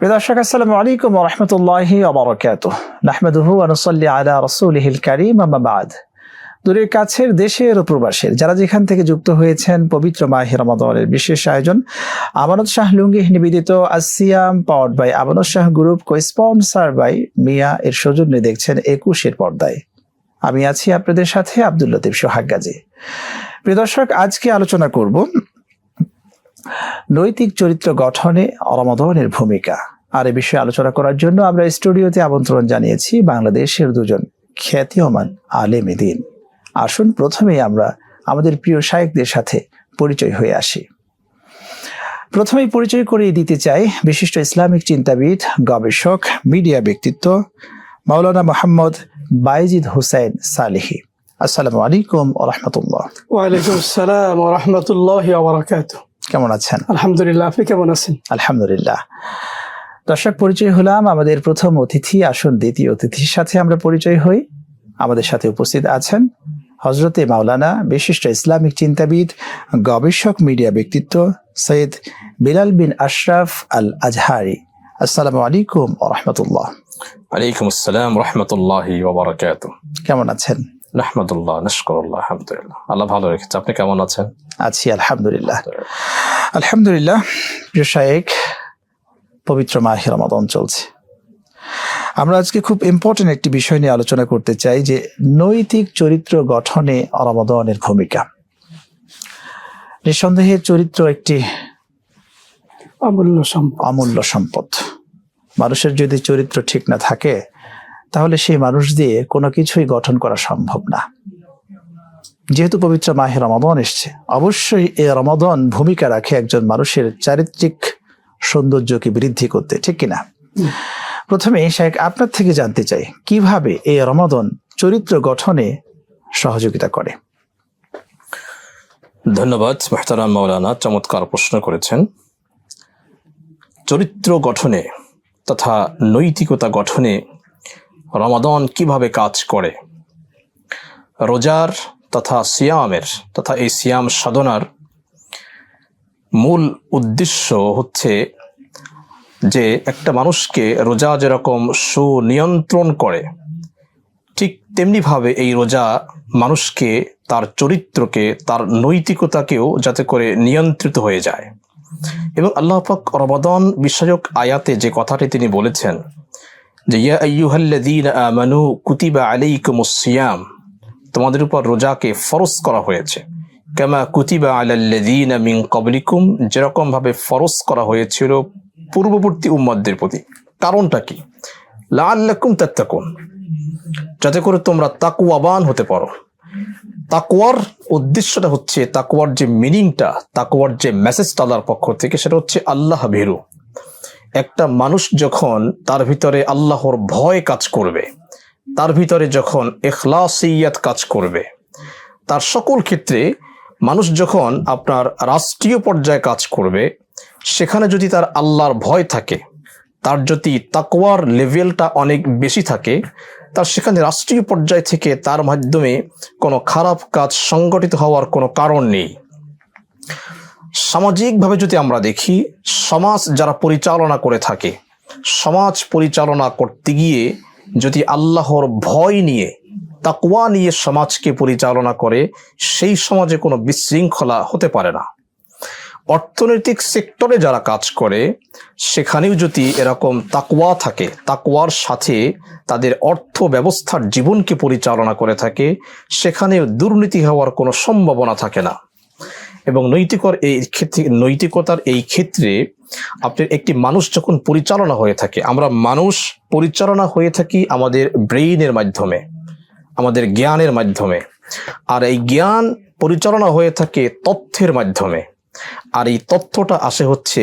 প্রিয় দর্শক, আসসালামু আলাইকুম রহমতুল্লাহি অবরকাত নাহমেদুহু আনুসল্লি আলা রসুলহিল কারিম, আম্মা বাদ। দূরের কাছের দেশের ও প্রবাসের, যারা যেখান থেকে যুক্ত হয়েছেন, পবিত্র মাহে রমাদনের বিশেষ আয়োজন, আমানত শাহ লুঙ্গি নিবেদিত আসিয়াম powered by Amanat Shah group co sponsor by Mia এর সৌজন্যে দেখছেন একুশের পর্দায়। আমি আছি আপনাদের সাথে আব্দুল লতিফ সোহাগ গাজী। প্রিয় দর্শক, আজকে আলোচনা করব নৈতিক চরিত্র গঠনে রমাদনের ভূমিকা। আর এ বিষয়ে আলোচনা করার জন্য আমরা স্টুডিওতে আমন্ত্রণ জানিয়েছি বাংলাদেশের দুজন খ্যাতিয়মান আলেম দিন। আসুন প্রথমেই আমরা আমাদের প্রিয় শায়েকদের সাথে পরিচয় হয়ে আসি। প্রথমেই পরিচয় করিয়ে দিতে চাই বিশিষ্ট ইসলামিক চিন্তাবিদ গবেষক মিডিয়া ব্যক্তিত্ব মাওলানা মোহাম্মদ বাইজিদ হুসাইন সালিহি। আসসালামু আলাইকুম রহমতুল্লাহ। ওয়ালাইকুম আসসালাম ওরহমতুল্লাহ কেমন আছেন? আলহামদুলিল্লাহ আপনি কেমন আছেন? আলহামদুলিল্লাহ। দর্শক পরিচয় হলাম আমাদের প্রথম অতিথি আসুন দ্বিতীয় অতিথির সাথে আমরা পরিচয় হই। আমাদের সাথে উপস্থিত আছেন হজরতে মাওলানা বিশিষ্ট ইসলামিক চিন্তাবিদ গবেষক মিডিয়া ব্যক্তিত্ব সৈয়দ বিলাল বিন আশরাফ আল আজহারি আসসালামু আলাইকুম রহমতুল্লাহ। আলাইকুম আসসালাম রহমতুল্লাহি ওবরাকাত কেমন আছেন? রহমতুল্লাহ নশকরুল্লাহ আলহামদুলিল্লাহ। আল্লাহ ভালো রেখেছে। আপনি কেমন আছেন? আছি আলহামদুলিল্লাহ। আলহামদুলিল্লাহ। প্রিয় শায়েক পবিত্র মাহের রমাদন চলছে। আমরা আজকে খুব ইম্পর্টেন্ট একটি বিষয় নিয়ে আলোচনা করতে চাই যে নৈতিক চরিত্র গঠনে রমাদনের ভূমিকা। নিঃসন্দেহে চরিত্র একটি অমূল্য সম্পদ। অমূল্য সম্পদ। মানুষের যদি চরিত্র ঠিক না থাকে তাহলে সেই মানুষ দিয়ে কোনো কিছুই গঠন করা সম্ভব না। যেহেতু পবিত্র মাহে রমাদন এসছে অবশ্যই এই রমাদন ভূমিকা রাখে একজন মানুষের চারিত্রিক সৌন্দর্যকে বৃদ্ধি করতে ঠিক কিনা? প্রথমে শেখ আপনার থেকে জানতে চাই কীভাবে এই রমাদন চরিত্র গঠনে সহযোগিতা করে? ধন্যবাদ মেহতারাম মৌলানা চমৎকার প্রশ্ন করেছেন। চরিত্র গঠনে তথা নৈতিকতা গঠনে রমাদন কীভাবে কাজ করে? রোজার তথা সিয়ামের তথা এই সিয়াম সাধনার মূল উদ্দেশ্য হচ্ছে যে একটা মানুষকে রোজা যেরকম সুনিয়ন্ত্রণ করে, ঠিক তেমনিভাবে এই রোজা মানুষকে তার চরিত্রকে, তার নৈতিকতাকেও যাতে করে নিয়ন্ত্রিত হয়ে যায়। এবং আল্লাহ পাক রমাদন বিষয়ক আয়াতে যে কথাটি তিনি বলেছেন যে, ইয়া আইয়ুহাল্লাযীনা আমানু কুতিবা আলাইকুমুস সিয়াম তোমাদের উপর রোজাকে ফরজ করা হয়েছে। কেমা কুতিবা আলাল্লাযীনা মিন ক্বাবলিকুম যেরকম ভাবে ফরজ করা হয়েছিল পূর্ববর্তী উম্মতদের প্রতি। কারণটা কি? লাআল্লাকুম তাত্তাকুন। যাতে করে তোমরা তাকুয়াবান হতে পারো। তাকুয়ার উদ্দেশ্যটা হচ্ছে তাকুয়ার যে মিনিংটা তাকুয়ার যে মেসেজটা আল্লাহর পক্ষ থেকে, সেটা হচ্ছে আল্লাহ ভীরু। একটা মানুষ যখন তার ভিতরে আল্লাহর ভয় কাজ করবে, তার ভিতরে যখন এখলাসিয়াত কাজ করবে, তার সকল ক্ষেত্রে মানুষ যখন আপনার রাষ্ট্রীয় পর্যায়ে কাজ করবে সেখানে যদি তার আল্লাহর ভয় থাকে, তার যদি তাকওয়ার লেভেলটা অনেক বেশি থাকে, তার সেখানে রাষ্ট্রীয় পর্যায় থেকে তার মাধ্যমে কোনো খারাপ কাজ সংগঠিত হওয়ার কোনো কারণ নেই। সামাজিকভাবে যদি আমরা দেখি, সমাজ যারা পরিচালনা করে থাকে, সমাজ পরিচালনা করতে গিয়ে যদি আল্লাহর ভয় নিয়ে, তাকওয়া নিয়ে সমাজকে পরিচালনা করে, সেই সমাজে কোনো বিশৃঙ্খলা হতে পারে না। অর্থনৈতিক সেক্টরে যারা কাজ করে, সেখানেও যদি এরকম তাকওয়া থাকে, তাকওয়ার সাথে তাদের অর্থ ব্যবস্থার জীবনকে পরিচালনা করে থাকে, সেখানেও দুর্নীতি হওয়ার কোনো সম্ভাবনা থাকে না। এবং নৈতিকর এই ক্ষেত্রে, নৈতিকতার এই ক্ষেত্রে আপনার একটি মানুষ যখন পরিচালনা হয়ে থাকে, আমরা মানুষ পরিচালনা হয়ে থাকি আমাদের ব্রেইনের মাধ্যমে, আমাদের জ্ঞানের মাধ্যমে। আর এই জ্ঞান পরিচালনা হয়ে থাকে তথ্যের মাধ্যমে। আর এই তথ্যটা আসে হচ্ছে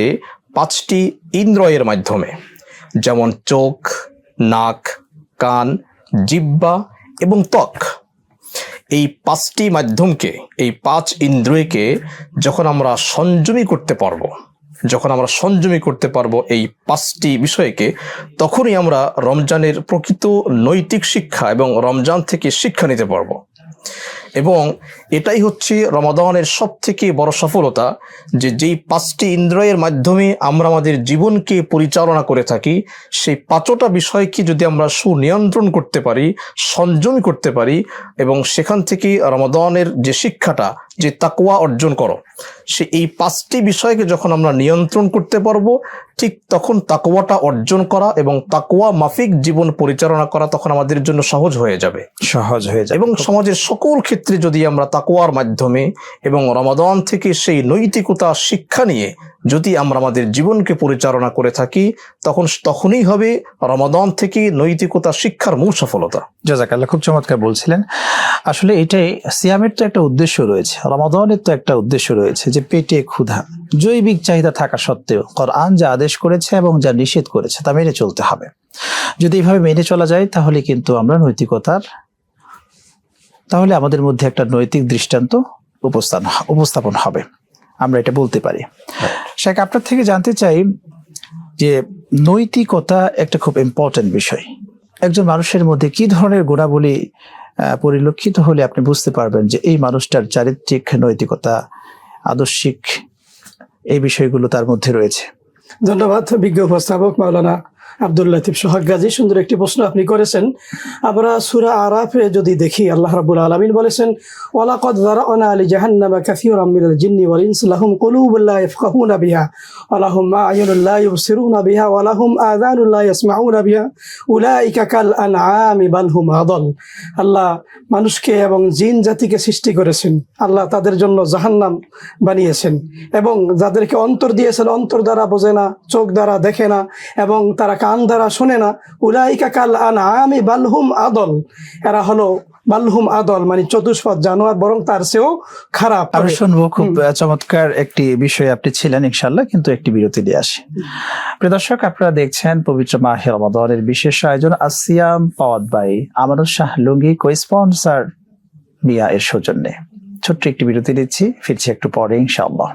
পাঁচটি ইন্দ্রয়ের মাধ্যমে, যেমন চোখ, নাক, কান, জিব্বা এবং ত্বক। এই পাঁচটি মাধ্যমকে, এই পাঁচ ইন্দ্রিয়কে যখন আমরা সংযমী করতে পারব, যখন আমরা সংযমী করতে পারব এই পাঁচটি বিষয়কে, তখনই আমরা রমজানের প্রকৃত নৈতিক শিক্ষা এবং রমজান থেকে শিক্ষা নিতে পারব। এবং এটাই হচ্ছে রমাদানের সব থেকে বড় সফলতা যে যেই পাঁচটি ইন্দ্রয়ের মাধ্যমে আমরা আমাদের জীবনকে পরিচালনা করে থাকি, সেই পাঁচটা বিষয়কে যদি আমরা সুনিয়ন্ত্রণ করতে পারি, সংযমী করতে পারি এবং সেখান থেকে রমাদানের যে শিক্ষাটা যে তাকুয়া অর্জন করো। সে এই পাঁচটি বিষয়কে যখন আমরা নিয়ন্ত্রণ করতে পারব ঠিক তখন তাকুয়াটা অর্জন করা এবং তাকুয়া মাফিক জীবন পরিচালনা করা তখন আমাদের জন্য সহজ হয়ে যাবে। সহজ হয়ে যাবে। এবং সমাজের সকল ক্ষেত্রে যদি আমরা তাকুয়ার মাধ্যমে এবং রমাদান থেকে সেই নৈতিকতা শিক্ষা নিয়ে যদি আমরা আমাদের জীবনকে পরিচালনা করে থাকি তখন তখনই হবে রমাদান থেকে নৈতিকতা শিক্ষার মূল সফলতা। জাজাকাল্লাহ খুব চমৎকার বলছিলেন। আসলে এটাই সিয়ামের তো একটা উদ্দেশ্য রয়েছে। রমাদানের তো একটা উদ্দেশ্য রয়েছে যে পেটে ক্ষুধা, জৈবিক চাহিদা থাকা সত্ত্বেও কোরআন যা আদেশ করেছে এবং যা নিষেধ করেছে তা মেনে চলতে হবে। যদি এইভাবে মেনে চলা যায়, তাহলে কিন্তু আমরা নৈতিকতার, তাহলে আমাদের মধ্যে একটা নৈতিক দৃষ্টান্ত উপস্থান, উপস্থাপন হবে। আমরা এটা বলতে পারি। শেখ, আপনার থেকে জানতে চাই যে নৈতিকতা একটা খুব ইম্পর্টেন্ট বিষয়। একজন মানুষের মধ্যে কি ধরনের গুণাবলী পরিলক্ষিত হলে আপনি বুঝতে পারবেন যে এই মানুষটার চারিত্রিক নৈতিকতা, আদর্শিক এই বিষয়গুলো তার মধ্যে রয়েছে। ধন্যবাদ, বিজ্ঞ উপস্থাপক মাওলানা আব্দুল লতিফ সোহাগ গাজী, সুন্দর একটি প্রশ্ন আপনি করেছেন। আমরা সুরা আরাফে যদি দেখি, আল্লাহ রাব্বুল আলামিন বলেছেন মানুষকে এবং জিন জাতিকে সৃষ্টি করেছেন। আল্লাহ তাদের জন্য জাহান্নাম বানিয়েছেন এবং যাদেরকে অন্তর দিয়েছেন, অন্তর দ্বারা বোঝে না, চোখ দ্বারা দেখে না, এবং তারা কান দ্বারা শোনে না উলাইকা কাল আন আমি বালহুম আদল। এরা হলো বালহুম আদল মানে চতুষ্পদ জানোয়ার বরং তার চেয়েও খারাপ আমরা শুনব খুব চমৎকার একটি বিষয় আপনি ছিলেন ইনশাল্লাহ কিন্তু একটি বিরতি দিয়ে আসি। প্রিয় দর্শক আপনারা দেখছেন পবিত্র মাহে রমাদানের বিশেষ আয়োজন আসিয়াম powered by Amanur Shah lungi co sponsor Mia এর সৌজন্যে। ছোট্ট একটি বিরতি দিচ্ছি ফিরছি একটু পরে ইনশাআল্লাহ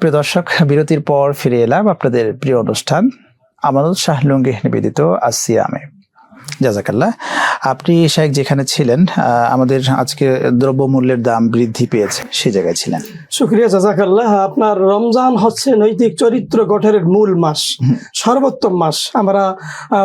প্রিয় দর্শক বিরতির পর ফিরে এলাম আপনাদের প্রিয় অনুষ্ঠান। আমানুল শাহ লুঙ্গি নিবেদিত আসিয়ামে জাজাকাল্লাহ আপনি শেখ যেখানে ছিলেন আমাদের আজকে দ্রব্যমূল্যের দাম বৃদ্ধি পেয়েছে সে জায়গায় ছিলেন। শুক্রিয়া জাজাকাল্লাহ আপনার রমজান হচ্ছে নৈতিক চরিত্র গঠনের মূল মাস সর্বোত্তম মাস। আমরা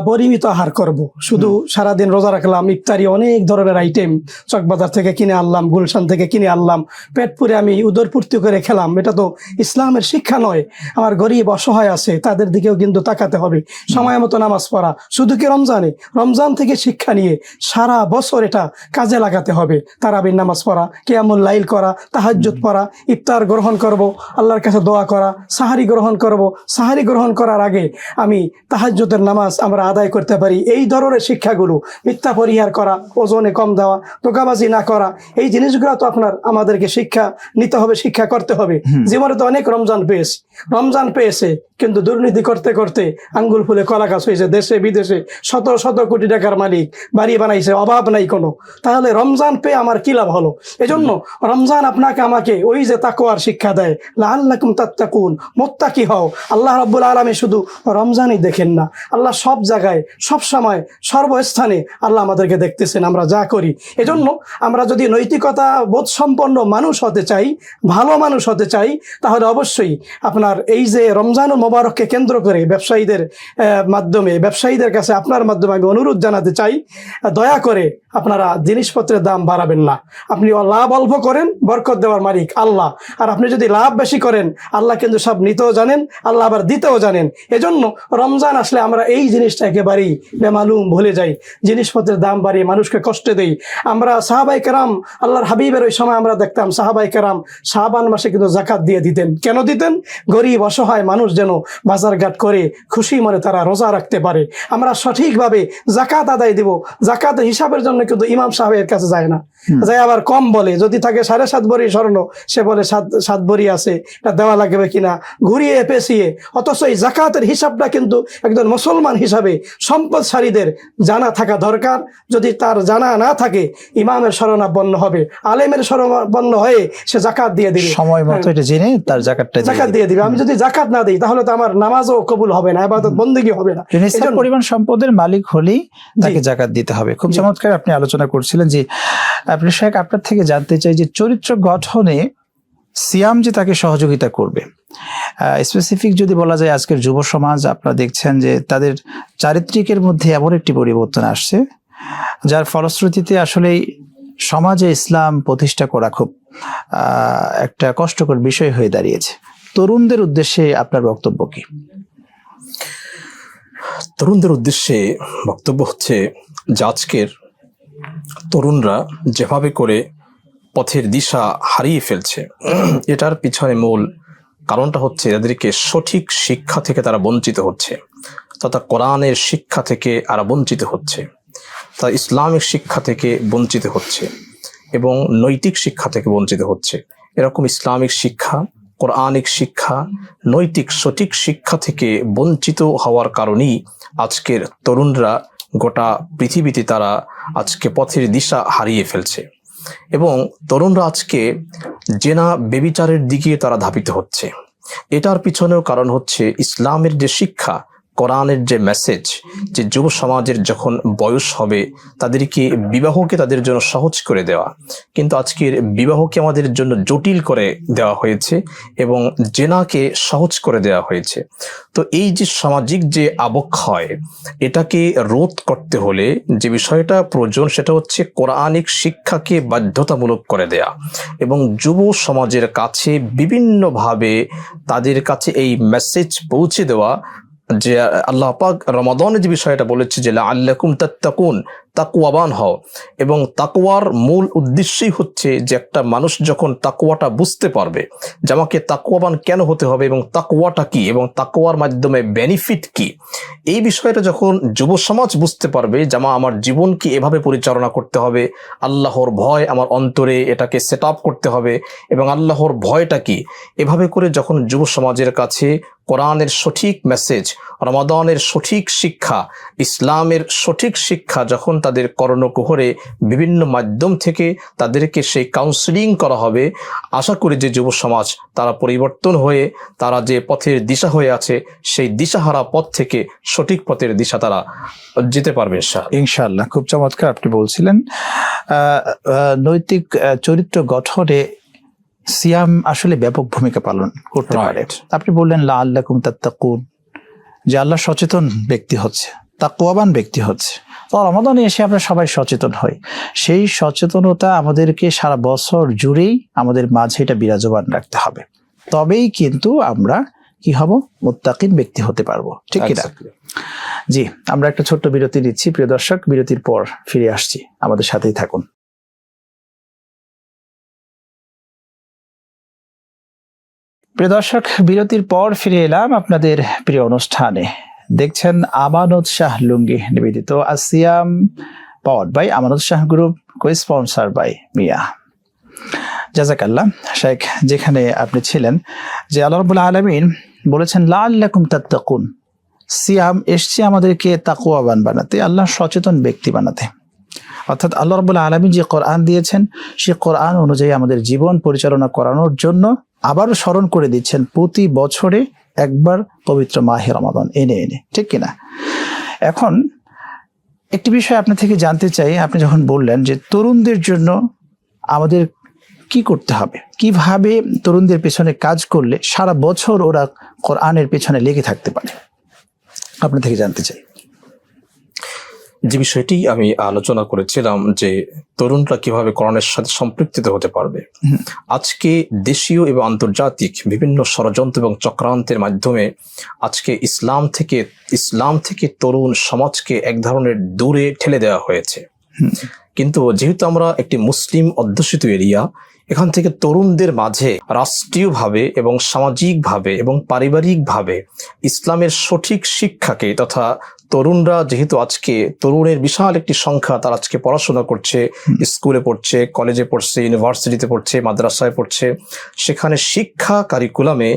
পরিমিত আহার করব। শুধু সারাদিন রোজা রাখলাম ইফতারি অনেক ধরনের আইটেম চকবাজার থেকে কিনে আনলাম গুলশান থেকে কিনে আনলাম পেট পুরে আমি উদর পূর্তি করে খেলাম। এটা তো ইসলামের শিক্ষা নয়। আমার গরিব অসহায় আছে তাদের দিকেও কিন্তু তাকাতে হবে। সময় মতো নামাজ পড়া। শুধু কি রমজানে? রমজান থেকে শিক্ষা নিয়ে সারা বছর এটা কাজে লাগাতে হবে। তারাবির নামাজ পড়া কেয়ামুল লাইল করা তাহাজ্জুদ পড়া ইফতার গ্রহণ করব আল্লাহর কাছে দোয়া করা সাহারি গ্রহণ করব। সাহারি গ্রহণ করার আগে আমি তাহাজ্জুদের নামাজ আমরা আদায় করতে পারি। এই ধরনের শিক্ষাগুলো মিথ্যা পরিহার করা ওজনে কম দেওয়া তোকাবাজি না করা এই জিনিসগুলো তো আপনার আমাদেরকে শিক্ষা নিতে হবে শিক্ষা করতে হবে। জীবনে তো অনেক রমজান পেয়েছে। রমজান পেয়েছে কিন্তু দুর্নীতি করতে করতে আঙ্গুল ফুলে কলা গাছ হয়েছে। দেশে বিদেশে শত শত কোটি টাকার মালিক, বাড়ি বানাইছে, অভাব নাই কোনো। তাহলে রমজান পেয়ে আমার কি লাভ হলো? এজন্য রমজান আপনাকে আমাকে ওই যে তাকোয়ার শিক্ষা দেয় লাল্লাকুম তাত্তাকুন, মোত্তাকি হও। আল্লাহ রব্বুল আলমী শুধু রমজানই দেখেন না, আল্লাহ সব জায়গায়, সব সময়, সর্বস্থানে আল্লাহ আমাদেরকে দেখতেছেন, আমরা যা করি। এজন্য আমরা যদি নৈতিকতা বোধ সম্পন্ন মানুষ হতে চাই, ভালো মানুষ হতে চাই, তাহলে অবশ্যই আপনার এই যে রমজান ও মোবারককে কেন্দ্র করে ব্যবসায়ীদের মাধ্যমে, ব্যবসায়ীদের কাছে আপনার মাধ্যমে আমি অনুরোধ জানাতে চাই, দয়া করে আপনারা জিনিসপত্রের দাম বাড়াবেন না। আপনি লাভ অল্প করেন, বরকত দেওয়ার মালিক আল্লাহ। আর আপনি যদি লাভ বেশি করেন, আল্লাহ কিন্তু সব নিতেও জানেন, আল্লাহ আবার দিতেও জানেন। এজন্য রমজান আসলে আমরা এই জিনিসটা একেবারেই বেমালুম ভুলে যাই। জিনিসপত্রের দাম বাড়িয়ে মানুষকে কষ্ট দেই। আমরা সাহাবাই কেরাম, আল্লাহর হাবিবের ওই সময় আমরা দেখতাম সাহাবাই কেরাম শাহবান মাসে কিন্তু জাকাত দিয়ে দিতেন। কেন দিতেন? গরিব, অসহায় মানুষ যেন বাজারঘাট করে খুশি মনে তারা রোজা রাখতে পারে। আমরা সঠিকভাবে জাকাত আদায় দিব। জাকাতের হিসাবের জন্য কিন্তু ইমাম সাহেবের কাছে যায় না। যায় আবার কম বলে যদি থাকে সাড়ে সাত ভরি স্বর্ণ সে বলে সাত সাত ভরি আছে এটা দেওয়া লাগবে কিনা? ঘুরিয়ে পেঁচিয়ে অথচ এই জাকাতের হিসাবটা কিন্তু একজন মুসলমান হিসাবে সম্পদশালীদের জানা থাকা দরকার। যদি তার জানা না থাকে ইমামের শরণাপন্ন হবে। আলেমের শরণাপন্ন হয়ে সে জাকাত দিয়ে দিবে। সময় মতো এটা জেনে তার জাকাতটা জাকাত দিয়ে দিবে। আমি যদি জাকাত না দিই তাহলে তো আমার নামাজও কবুল হবে না আবাদত বন্দেগী হবে না। পরিমাণ সম্পদের মালিক হলেই তাকে জাকাত দিতে হবে। খুব চমৎকার আপনি আলোচনা করছিলেন যে আপনি শেখ আপনার থেকে জানতে চাই যে চরিত্র গঠনে সিয়াম যে তাকে সহযোগিতা করবে স্পেসিফিক যদি বলা যায় আজকের যুব সমাজ আপনারা দেখছেন যে তাদের চারিত্রিকের মধ্যে এমন একটি পরিবর্তন আসছে যার ফলশ্রুতিতে আসলেই সমাজে ইসলাম প্রতিষ্ঠা করা খুব আহ, একটা কষ্টকর বিষয় হয়ে দাঁড়িয়েছে। তরুণদের উদ্দেশ্যে আপনার বক্তব্য কি? তরুণদের উদ্দেশ্যে বক্তব্য হচ্ছে যে আজকের তরুণরা যেভাবে করে পথের দিশা হারিয়ে ফেলছে, এটার পিছনে মূল কারণটা হচ্ছে এদেরকে সঠিক শিক্ষা থেকে তারা বঞ্চিত হচ্ছে, তথা কোরআনের শিক্ষা থেকে আর বঞ্চিত হচ্ছে তা ইসলামিক শিক্ষা থেকে বঞ্চিত হচ্ছে এবং নৈতিক শিক্ষা থেকে বঞ্চিত হচ্ছে। এরকম ইসলামিক শিক্ষা কোরআনিক শিক্ষা, নৈতিক সঠিক শিক্ষা থেকে বঞ্চিত হওয়ার কারণেই আজকের তরুণরা গোটা পৃথিবীতে তারা আজকে পথের দিশা হারিয়ে ফেলছে এবং তরুণরা আজকে জেনা বেবিচারের দিকে তারা ধাবিত হচ্ছে। এটার পিছনেও কারণ হচ্ছে ইসলামের যে শিক্ষা কোরআনের যে মেসেজ যে যুব সমাজের যখন বয়স হবে, তাদেরকে বিবাহকে তাদের জন্য সহজ করে দেওয়া। কিন্তু আজকের বিবাহকে আমাদের জন্য জটিল করে দেওয়া হয়েছে এবং জেনাকে সহজ করে দেওয়া হয়েছে। তো এই যে সামাজিক যে আবক্ষয়, এটাকে রোধ করতে হলে যে বিষয়টা প্রয়োজন, সেটা হচ্ছে কোরআনিক শিক্ষাকে বাধ্যতামূলক করে দেয়া এবং যুব সমাজের কাছে বিভিন্নভাবে তাদের কাছে এই মেসেজ পৌঁছে দেওয়া যে আল্লাহ পাক রমাদনের যে বিষয়টা বলেছে যে আল্লাকুম তাত্তাকুন তাকুয়াবান হও। এবং তাকুয়ার মূল উদ্দেশ্যই হচ্ছে যে একটা মানুষ যখন তাকুয়াটা বুঝতে পারবে যে আমাকে তাকুয়াবান কেন হতে হবে এবং তাকুয়াটা কি এবং তাকুয়ার মাধ্যমে বেনিফিট কি, এই বিষয়টা যখন যুব সমাজ বুঝতে পারবে জামা আমার জীবনকে এভাবে পরিচালনা করতে হবে, আল্লাহর ভয় আমার অন্তরে এটাকে সেট করতে হবে এবং আল্লাহর ভয়টা কি, এভাবে করে যখন যুব সমাজের কাছে কোরআনের সঠিক মেসেজ রমাদানের সঠিক শিক্ষা, ইসলামের সঠিক শিক্ষা যখন তাদের কর্ণকুহরে বিভিন্ন মাধ্যম থেকে তাদেরকে সেই কাউন্সিলিং করা হবে, আশা করি যে যুব সমাজ তারা পরিবর্তন হয়ে, তারা যে পথের দিশা হয়ে আছে, সেই দিশাহারা পথ থেকে সঠিক পথের দিশা তারা যেতে পারবে। ইনশাআল্লাহ খুব চমৎকার আপনি বলছিলেন নৈতিক চরিত্র গঠনে সিয়াম আসলে ব্যাপক ভূমিকা পালন করতে পারে। আপনি বললেন লা আল্লাকুম তাত্তাকুন যে আল্লাহ সচেতন ব্যক্তি হচ্ছে তাকুয়াবান ব্যক্তি হচ্ছে। তো রমাদানে এসে আমরা সবাই সচেতন হই। সেই সচেতনতা আমাদেরকে সারা বছর জুড়েই আমাদের মাঝে এটা বিরাজমান রাখতে হবে। তবেই কিন্তু আমরা কি হব? মুত্তাকিন ব্যক্তি হতে পারব। ঠিক কিনা. জি আমরা একটা ছোট্ট বিরতি নিচ্ছি। প্রিয় দর্শক বিরতির পর ফিরে আসছি। আমাদের সাথেই থাকুন। প্রিয় দর্শক, বিরতির পর ফিরে এলাম আপনাদের প্রিয় অনুষ্ঠানে। দেখছেন আমানত শাহ লুঙ্গি নিবেদিত আসিয়াম power by Amanat Shah group co sponsor by Mia. জাজাকাল্লাহ, শেখ, যেখানে আপনি ছিলেন, যে আল্লাহ রবুল্লা আলমিন বলেছেন লা আল্লাকুম তাত্তাকুন। সিয়াম এসছে আমাদেরকে তাকুয়াবান বানাতে, আল্লাহ সচেতন ব্যক্তি বানাতে। অর্থাৎ আল্লাহ রবুল্লা আলমী যে কোরআন দিয়েছেন, সে কোরআন অনুযায়ী আমাদের জীবন পরিচালনা করানোর জন্য আবারও স্মরণ করে দিচ্ছেন, প্রতি বছরে একবার পবিত্র মাহে রমাদান। এনে এনে ঠিক কিনা? এখন একটি বিষয় আপনার থেকে জানতে চাই, আপনি যখন বললেন যে তরুণদের জন্য আমাদের কি করতে হবে? কীভাবে তরুণদের পেছনে কাজ করলে সারা বছর ওরা কোরআনের পেছনে লেগে থাকতে পারে? আপনার থেকে জানতে চাই। যে বিষয়টি আমি আলোচনা করেছিলাম যে তরুণরা কীভাবে করোনার সাথে সম্পৃক্ত হতে পারবে। আজকে দেশীয় এবং আন্তর্জাতিক বিভিন্ন ষড়যন্ত্র এবং চক্রান্তের মাধ্যমে আজকে ইসলাম থেকে ইসলাম থেকে তরুণ সমাজকে এক ধরনের দূরে ঠেলে দেওয়া হয়েছে। কিন্তু যেহেতু আমরা একটি মুসলিম অধ্যুষিত এরিয়া এখান থেকে তরুণদের মাঝে রাষ্ট্রীয়ভাবে এবং সামাজিকভাবে এবং পারিবারিকভাবে ইসলামের সঠিক শিক্ষাকে তথা তরুণরা যেহেতু আজকে তরুণের বিশাল একটি সংখ্যা তারা আজকে পড়াশোনা করছে স্কুলে পড়ছে কলেজে পড়ছে ইউনিভার্সিটিতে পড়ছে মাদ্রাসায় পড়ছে সেখানে শিক্ষা কারিকুলামে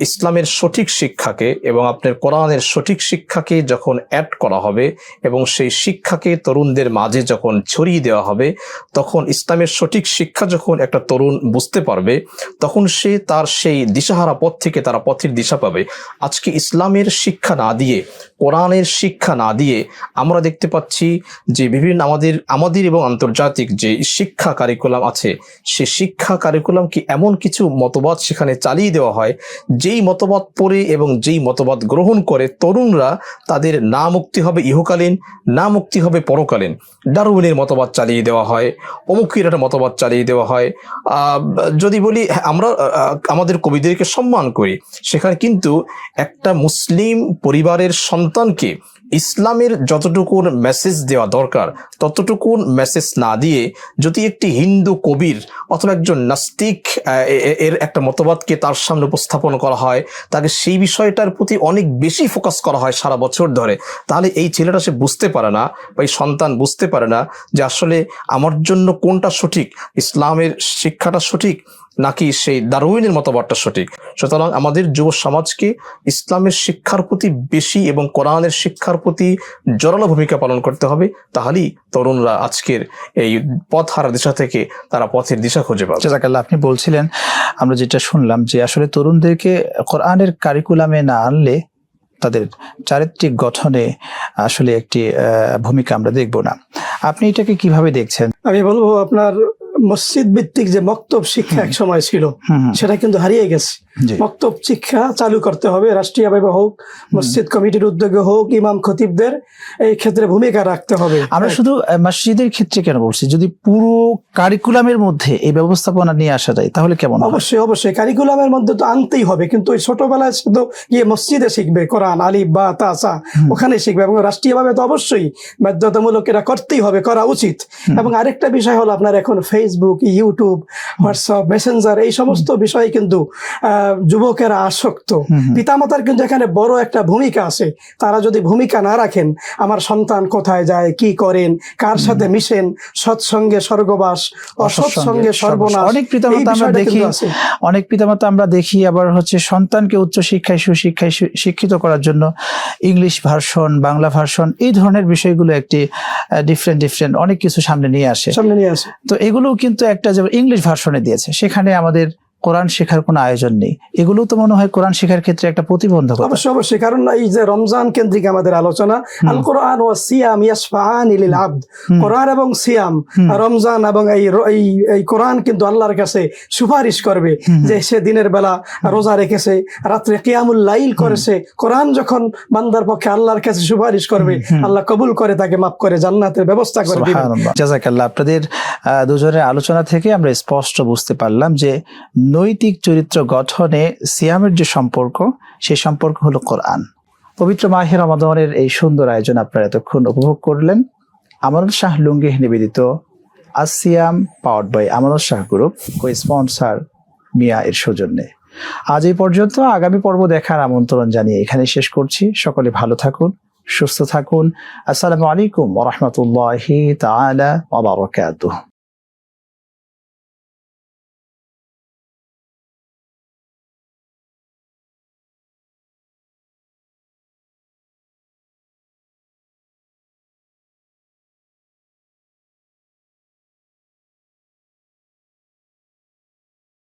ইসলামের সঠিক শিক্ষাকে এবং আপনার কোরআনের সঠিক শিক্ষাকে যখন অ্যাড করা হবে এবং সেই শিক্ষাকে তরুণদের মাঝে যখন ছড়িয়ে দেওয়া হবে, তখন ইসলামের সঠিক শিক্ষা যখন একটা তরুণ বুঝতে পারবে, তখন সে তার সেই দিশাহারা পথ থেকে তারা পথের দিশা পাবে। আজকে ইসলামের শিক্ষা না দিয়ে, কোরআনের শিক্ষা না দিয়ে আমরা দেখতে পাচ্ছি যে বিভিন্ন আমাদের আমাদের এবং আন্তর্জাতিক যে শিক্ষা কারিকুলাম আছে, সে শিক্ষা কারিকুলাম কি এমন কিছু মতবাদ সেখানে চালিয়ে দেওয়া হয় যেই মতবাদ পড়ে এবং যেই মতবাদ গ্রহণ করে তরুণরা, তাদের না মুক্তি হবে ইহকালীন না মুক্তি হবে পরকালীন। ডারউইনের মতবাদ চালিয়ে দেওয়া হয় অমুকের একটা মতবাদ চালিয়ে দেওয়া হয়। যদি বলি, আমরা আমাদের কবিদেরকে সম্মান করি, সেখানে কিন্তু একটা মুসলিম পরিবারের সন্তানকে ইসলামের যতটুকুন মেসেজ দেওয়া দরকার, ততটুকুন মেসেজ না দিয়ে যদি একটি হিন্দু কবির অথবা একজন নাস্তিক এর একটা মতবাদকে তার সামনে উপস্থাপন করা হয়, তাকে সেই বিষয়টার প্রতি অনেক বেশি ফোকাস করা হয় সারা বছর ধরে, তাহলে এই ছেলেটা সে বুঝতে পারে না বা এই সন্তান বুঝতে পারে না যে আসলে আমার জন্য কোনটা সঠিক, ইসলামের শিক্ষাটা সঠিক নাকি সেই দারুইনের মতবাদটা সঠিক? সুতরাং আমাদের যুব সমাজকে ইসলামের শিক্ষার প্রতি বেশি এবং কোরআনের শিক্ষার প্রতি জোরালো ভূমিকা পালন করতে হবে তাহলেই তরুণরা আজকের এই পথ হারা দিশা থেকে তারা পথের দিশা খুঁজে পাবে। জাজাকাল্লাহ আপনি বলছিলেন আমরা যেটা শুনলাম যে আসলে তরুণদেরকে কোরআনের কারিকুলামে না আনলে তাদের চারিত্রিক গঠনে আসলে একটি আহ, ভূমিকা আমরা দেখব না। আপনি এটাকে কীভাবে দেখছেন? আমি বলব আপনার মসজিদ ভিত্তিক যে মক্তব শিক্ষা এক সময় ছিল সেটা কিন্তু হারিয়ে গেছে। মক্তব শিক্ষা চালু করতে হবে রাষ্ট্রীয়ভাবে হোক মসজিদ কমিটির উদ্যোগে হোক ইমাম খতিবদের এই ক্ষেত্রে ভূমিকা রাখতে হবে। আমরা শুধু মসজিদের ক্ষেত্রে কেন বলছি? যদি পুরো কারিকুলামের মধ্যে এই ব্যবস্থাপনা নিয়ে আসা যায় তাহলে কেমন অবশ্যই অবশ্যই। কারিকুলামের মধ্যে তো আনতেই হবে কিন্তু ওই ছোটবেলায় শুধু গিয়ে মসজিদে শিখবে কোরআন আলিফ বা তাসা ওখানে শিখবে এবং রাষ্ট্রীয়ভাবে তো অবশ্যই বাধ্যতামূলক এটা করতেই হবে করা উচিত। এবং আরেকটা বিষয় হলো আপনার এখন ফেসবুক ইউটিউব হোয়াটসঅ্যাপ মেসেঞ্জার এই সমস্ত বিষয়ে কিন্তু আহ, যুবকেরা আসক্ত। পিতামাতার কিন্তু এখানে বড় একটা ভূমিকা আছে। তারা যদি ভূমিকা না রাখেন আমার সন্তান কোথায় যায় কি করেন কার সাথে মিশেন সৎসঙ্গে স্বর্গবাস অসৎ সঙ্গে সর্বনাশ অনেক পিতামাতা আমরা দেখি। অনেক পিতামাতা আমরা দেখি আবার হচ্ছে সন্তানকে উচ্চ শিক্ষায় সুশিক্ষায় শিক্ষিত করার জন্য ইংলিশ ভার্সন বাংলা ভার্সন এই ধরনের বিষয়গুলো একটি ডিফারেন্ট ডিফারেন্ট অনেক কিছু সামনে নিয়ে আসে। সামনে নিয়ে আসে। তো এগুলোও কিন্তু একটা যেমন ইংলিশ ভার্সনে দিয়েছে। সেখানে আমাদের কোরআন শেখার কোনো আয়োজন নেই। এগুলো তো মনে হয় কোরআন শেখার ক্ষেত্রে একটা প্রতিবন্ধক অবশ্যই অবশ্যই কারণ এই যে রমজান কেন্দ্রিক আমাদের আলোচনা আল কোরআন ও সিয়াম লিল আবদ। কোরআন এবং সিয়াম রমজান এবং এই এই কোরআন কিন্তু আল্লাহর কাছে সুপারিশ করবে যে সে দিনের বেলা রোজা রেখেছে রাত্রে কিয়ামুল লাইল করেছে। কোরআন যখন বান্দার পক্ষে আল্লাহর কাছে সুপারিশ করবে আল্লাহ কবুল করে তাকে মাফ করে জান্নাতের ব্যবস্থা করে। জাযাকাল্লাহ আপনাদের আহ, দুজনের আলোচনা থেকে আমরা স্পষ্ট বুঝতে পারলাম যে নৈতিক চরিত্র গঠনে সিয়ামের যে সম্পর্ক সেই সম্পর্ক হলো কোরআন। পবিত্র মাহের রমাদানের এই সুন্দর আয়োজন আপনারা এতক্ষণ উপভোগ করলেন। আমানত শাহ লুঙ্গি নিবেদিত আসিয়াম powered by Amanat Shah group O sponsor মিয়া এর সৌজন্যে। আজ এই পর্যন্ত আগামী পর্ব দেখার আমন্ত্রণ জানিয়ে এখানে শেষ করছি। সকলে ভালো থাকুন, সুস্থ থাকুন। আসসালামু আলাইকুম ওরহমতুল্লাহি বারাকাতুহু।